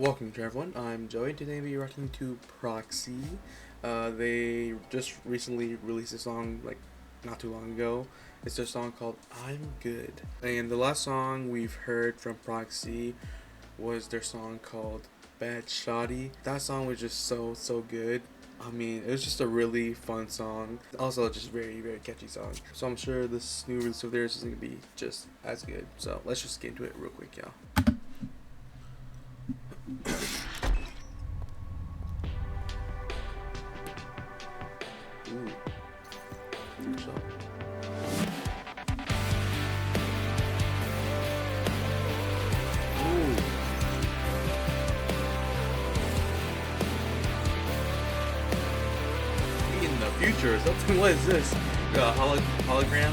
Welcome to everyone. I'm Joey. Today we'll be reacting to Proxy. Uh, they just recently released a song like not too long ago. It's their song called "I'm Good." And the last song we've heard from Proxy was their song called "Bad Shoddy." That song was just so so good. I mean, it was just a really fun song. Also, just very very catchy song. So I'm sure this new release of theirs is gonna be just as good. So let's just get into it real quick, y'all. Future, something. What is this? Uh, holo- hologram?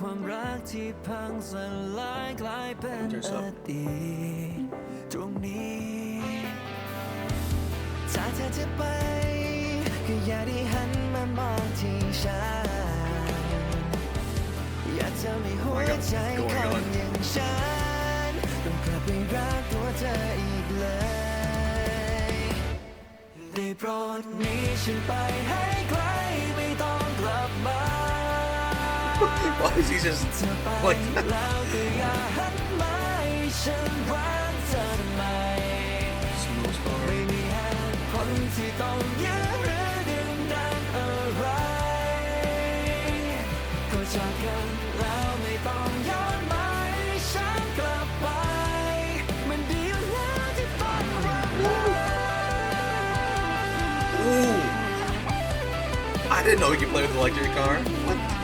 ความรักที่พังสลายกลายเป็น Yourself อดีตตรงนี้ ถ้าเธอจะไปก็อย่าได้หันมามองที่ฉันอย่าทำให้หัวใจ Oh ค my god, นอย่างฉันต้องกลับไปรักตัวเธออีกเลยได้โปรดหนี้ฉันไปให้ไกลไม่ต้องกลับมา Why is he just like Ooh. I didn't know he could play with an electric car. What?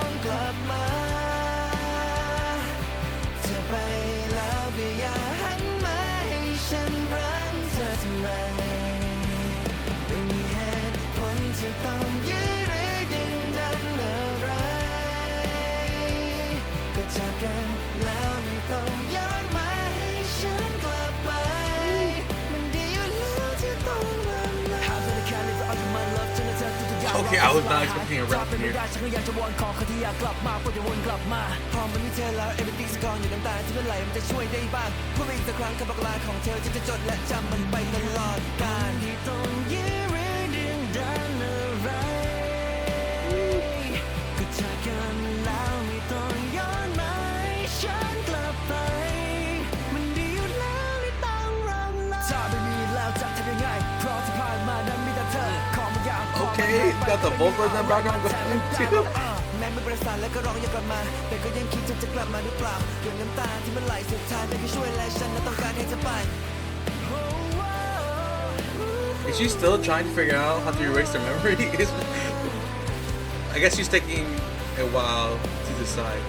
Okay, I was not expecting a rap เป็น here. ได้ฉันก็อยากจะวนขอคนที่อยากกลับมาโปรดอย่าวนกลับมาพอมันมีเธอแล้ว everything's gone อยู่น้ำตาที่มันไหลมันจะช่วยได้บ้างพูดไปอีกสักครั้งคำบอกลาของเธอฉันจะจดและจำมันไปตลอดกาลที่ต้องยิ้ม มาอยากขอมา Okay, got the vocals in the background going too. แม้มันประสานแล้วก็ร้องอยากกลับมา แต่ก็ยังคิดจะจะกลับมาหรือเปล่าเรื่องน้ำตาที่มันไหลสุดท้ายไม่ได้ช่วยอะไรฉันและต้องการให้เธอไป Is she still trying to figure out how to erase their memories? I guess she's taking a while to decide.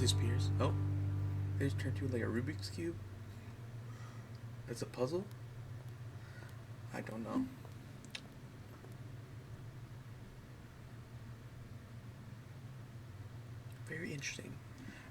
Disappears. Oh, they just turned to like a Rubik's cube. It's a puzzle. I don't know. Very interesting.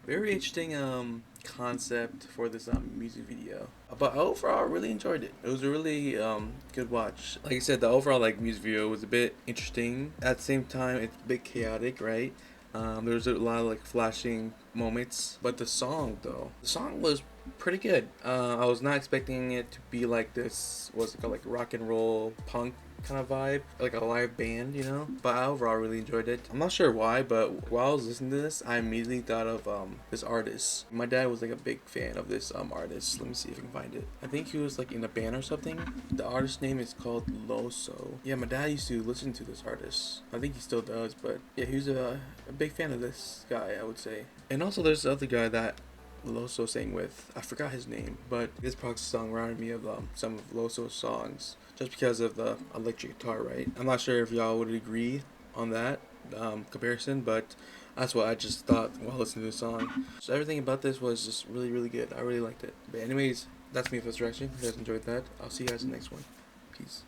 Very interesting um concept for this um music video. But overall, I really enjoyed it. It was a really um good watch. Like I said, the overall like music video was a bit interesting. At the same time, it's a bit chaotic, right? Um, there was a lot of like flashing moments, but the song though, the song was pretty good. Uh, I was not expecting it to be like this. What's it called? Like rock and roll punk kind of vibe, like a live band, you know. But I overall really enjoyed it. I'm not sure why, but while I was listening to this, I immediately thought of um this artist. My dad was like a big fan of this um artist. Let me see if I can find it. I think he was like in a band or something. The artist name is called Loso. Yeah, my dad used to listen to this artist. I think he still does, but yeah, he was a, a big fan of this guy, I would say. And also, there's the other guy that Loso sang with. I forgot his name, but this Proxy song reminded me of um, some of Loso's songs just because of the electric guitar, right? I'm not sure if y'all would agree on that um, comparison, but that's what I just thought while listening to the song. So everything about this was just really, really good. I really liked it. But anyways, that's me for this direction. If you guys enjoyed that, I'll see you guys in the next one. Peace.